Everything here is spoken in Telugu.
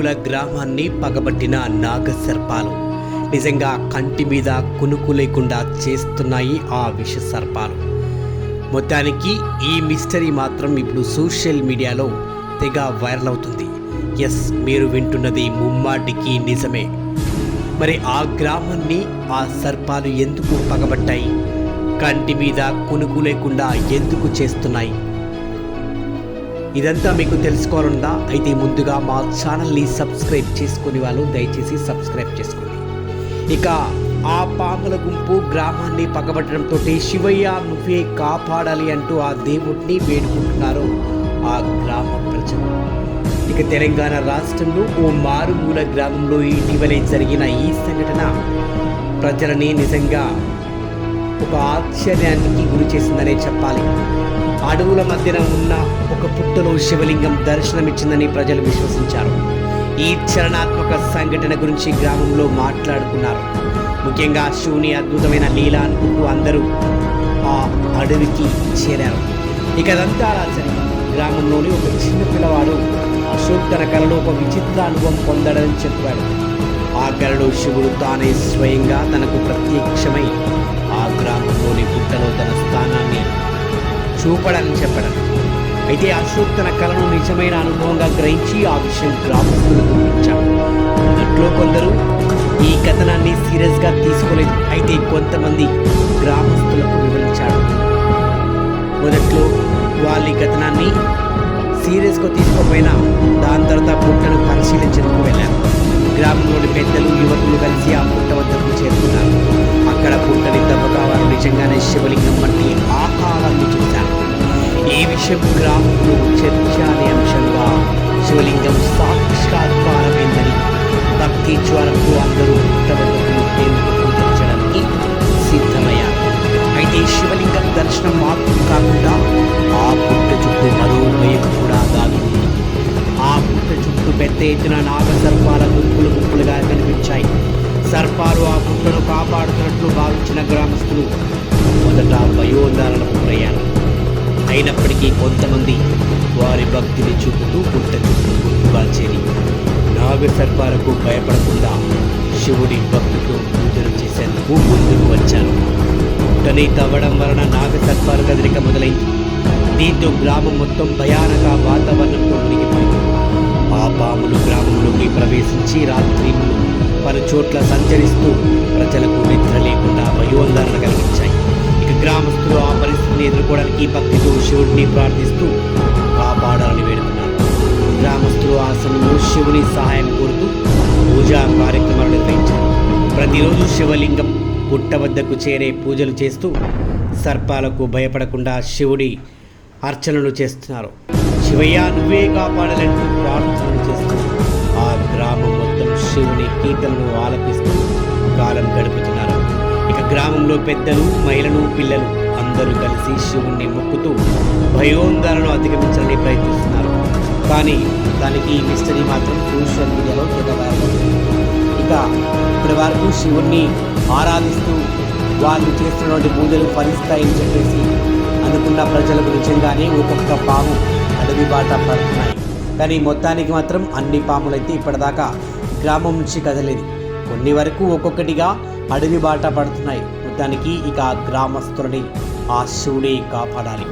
మారుమూల గ్రామాన్ని పగబట్టిన నాగసర్పాలు నిజంగా కంటి మీద కునుకు లేకుండా చేస్తున్నాయి ఆ విష సర్పాలు మొత్తానికి ఈ మిస్టరీ మాత్రం ఇప్పుడు సోషల్ మీడియాలో తెగ వైరల్ అవుతుంది. ఎస్ మీరు వింటున్నది ముమ్మాటికి నిజమే. మరి ఆ గ్రామాన్ని ఆ సర్పాలు ఎందుకు పగబట్టాయి? కంటి మీద కునుకు లేకుండా ఎందుకు చేస్తున్నాయి? ఇదంతా మీకు తెలుసుకోవాలన్నా అయితే ముందుగా మా ఛానల్ని సబ్స్క్రైబ్ చేసుకుని వాళ్ళు దయచేసి సబ్స్క్రైబ్ చేసుకోండి. ఇక ఆ పాముల గుంపు గ్రామాన్ని పగబట్టడంతో శివయ్య నువ్వే కాపాడాలి అంటూ ఆ దేవుడిని వేడుకుంటున్నారు ఆ గ్రామ ప్రజలు. ఇక తెలంగాణ రాష్ట్రంలో ఓ మారుమూల గ్రామంలో ఇటీవలే జరిగిన ఈ సంఘటన ప్రజలని నిజంగా ఒక ఆశ్చర్యానికి గురి చేసిందనే చెప్పాలి. అడవుల మధ్యన ఉన్న ఒక పుట్టలో శివలింగం దర్శనమిచ్చిందని ప్రజలు విశ్వసించారు. ఈ చరణాత్మక సంఘటన గురించి గ్రామంలో మాట్లాడుకున్నారు. ముఖ్యంగా శివుని అద్భుతమైన లీలా అనుకుంటూ అందరూ ఆ అడవికి చేరారు. ఇక అదంతా అలా జరిగింది గ్రామంలోని ఒక చిన్న పిల్లవాడు అశోక్ తన కళలో ఒక విచిత్ర అనుభవం పొందడని చెప్పాడు. ఆ కలలో శివుడు తానే స్వయంగా తనకు ప్రత్యక్షమై చూపడని చెప్పడం. అయితే అశోక్ తన కళను నిజమైన అనుభవంగా గ్రహించి ఆ విషయం గ్రామస్తులకు ఇచ్చాడు కొందరు ఈ కథనాన్ని సీరియస్గా తీసుకోలేదు. అయితే కొంతమంది గ్రామస్తులకు వివరించాడు మొదట్లో వాళ్ళ ఈ కథనాన్ని సీరియస్గా తీసుకోకపోయినా దాని తర్వాత పుట్టను పరిశీలించడానికి వెళ్ళారు. గ్రామంలోని పెద్దలు యువకులు కలిసి ఆ పుట్ట వద్దకు చేరుకున్నారు. అక్కడ పుట్టని తవ్వగా వారు నిజంగానే శివలింగం వంటి ఆకారాన్ని చూశారు. ఈ విషయం గ్రామంలో చర్చానీయాంశంగా శివలింగం సాక్షాత్కారమైందని భక్తి జ్వాలతో అందరూ పుట్ట దేవుడు పూజించడానికి సిద్ధమయ్యారు. అయితే శివలింగం దర్శనం మాత్రం కాకుండా ఆ పుట్ట చుట్టూ మరో భయం కూడా దాగి ఆ పుట్ట చుట్టూ పెద్ద ఎత్తున నాగ సర్పాల గుంపులు గుంపులుగా కనిపించాయి. సర్పాలు ఆ పుట్టను కాపాడుతున్నట్లు భావించిన గ్రామస్తులు మొదట భయోందరణకు గురయ్యారు. అయినప్పటికీ కొంతమంది వారి భక్తిని చూపుతూ పుట్ట చుట్టూ గుంపుగా చేరి నాగసర్పాలకు భయపడకుండా శివుడి భక్తితో పూజలు చేసేందుకు ముందుకు వచ్చారు. పుట్టని తవ్వడం వలన నాగసర్పాల కదలిక మొదలైంది. దీంతో గ్రామం మొత్తం భయానక వాతావరణంతో మునిగిపోయింది. ఆ పాములు గ్రామంలోకి ప్రవేశించి రాత్రి పలు చోట్ల సంచరిస్తూ ప్రజలకు నిద్ర లేకుండా భయోందరణ కలిగించాయి. ఇక గ్రామస్తులు ఆ పరిస్థితిని ఎదుర్కోవడానికి భక్తితో శివుడిని ప్రార్థిస్తూ కాపాడాలని వేడుకున్నారు. గ్రామస్తులు ఆ సమయంలో శివుని సహాయం కోరుతూ పూజా కార్యక్రమాలు నిర్వహించారు. ప్రతిరోజు శివలింగం పుట్ట వద్దకు చేరే పూజలు చేస్తూ సర్పాలకు భయపడకుండా శివుడి అర్చనలు చేస్తున్నారు. శివయ్య నువ్వే కాపాడాలంటూ ప్రార్థనలు చేస్తూ ఆ గ్రామం మొత్తం శివుని కీర్తనలు ఆలపిస్తూ కాలం గడుపుతున్నారు. ఇక గ్రామంలో పెద్దలు మహిళలు పిల్లలు అందరూ కలిసి శివుణ్ణి మొక్కుతూ భయోందరను అధిగమించాలని ప్రయత్నిస్తున్నారు. కానీ దానికి ఈ మిస్టరీ మాత్రం సోషల్ మీడియాలో తెగ ఇక ఇప్పటి వరకు శివుణ్ణి ఆరాధిస్తూ వాళ్ళు చేస్తున్నటువంటి పూజలు ఫలిస్తాయని చెప్పేసి అనుకున్న ప్రజలకు నిజంగానే ఒక్కొక్క పాము అడవి బాట పడుతున్నాయి. కానీ మొత్తానికి మాత్రం అన్ని పాములైతే ఇప్పటిదాకా గ్రామం నుంచి కదలేదు కొన్ని వరకు ఒక్కొక్కటిగా అడవి బాట పడుతున్నాయి. యుద్ధానికి ఇక గ్రామస్తులని ఆ శివుడే కాపాడాలి.